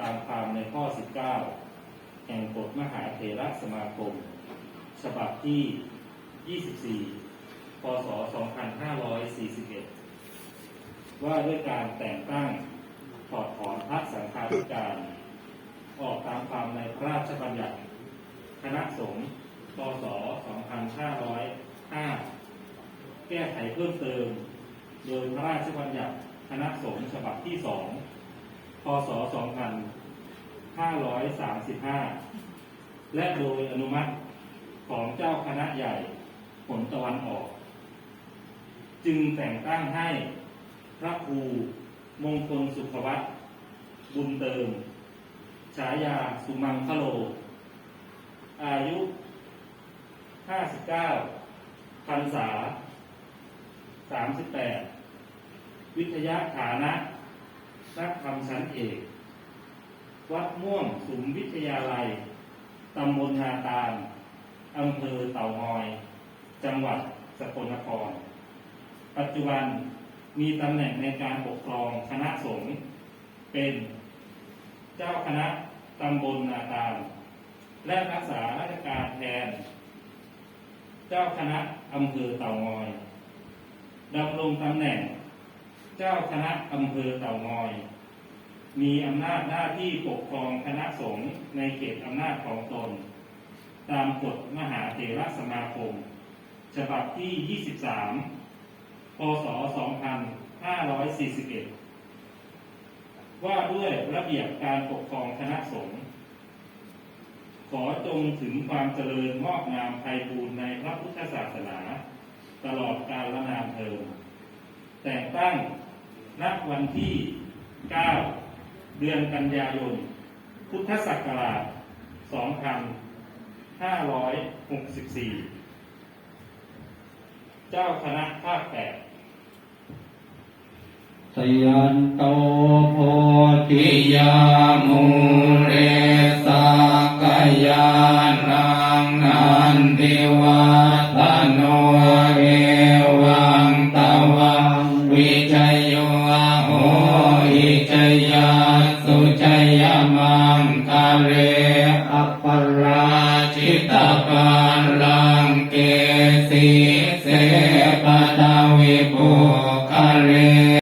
ตามความในข้อ 19 แห่งกฎมหาเถรสมาคม ฉบับที่ 24 พศ 2541 ว่าด้วยการแต่งตั้งถอดถอนพระสังฆาธิการ ออกตามความในพระราชบัญญัติ คณะสงฆ์พศ 2505 แก้ไขเพิ่มเติม โดยพระราชบัญญัติคณะสงฆ์ฉบับที่ 2 พศ 2535 และโดยอนุมัติของเจ้าคณะใหญ่ผลตะวันออก จึงแต่งตั้งให้พระครูมงคลสุขวัตบุญเติม ฉายาสุมังคโล อายุ 59พรรษา 38 วิทยาฐานะ นักธรรมชั้นเอก วัดม่วงสุมวิทยาลัย ตำบลนาตาลอำเภอเต่างอย จังหวัดสกลนคร ปัจจุบันมีตำแหน่งในการปกครองคณะสงฆ์เป็นเจ้าคณะตำบลนาตาล และรักษาราชการแทน เจ้าคณะอำเภอเต่างอยดำรงตำแหน่ง เจ้าคณะอำเภอเต่างอย มีอำนาจหน้าที่ปกครองคณะสงฆ์ในเขตอำนาจของตน ตามกฎมหาเถรสมาคม ฉบับที่ 23 พศ 2541 ว่าด้วยระเบียบการปกครองคณะสงฆ์ขอจงถึงความเจริญงอกงามไพบูรณ์ในพระพุทธศาสนา ตลอดกาลนานเทอญ แต่งตั้งณวันที่ 9 เดือนกันยายน พุทธศักราช 2564 เจ้าคณะภาคแปดสยันโตโพธิยามูเรสากยานังนันติวัตน วะโอิจยาสุจยามังคาเลอัปปราชิตากาลังเกสีเส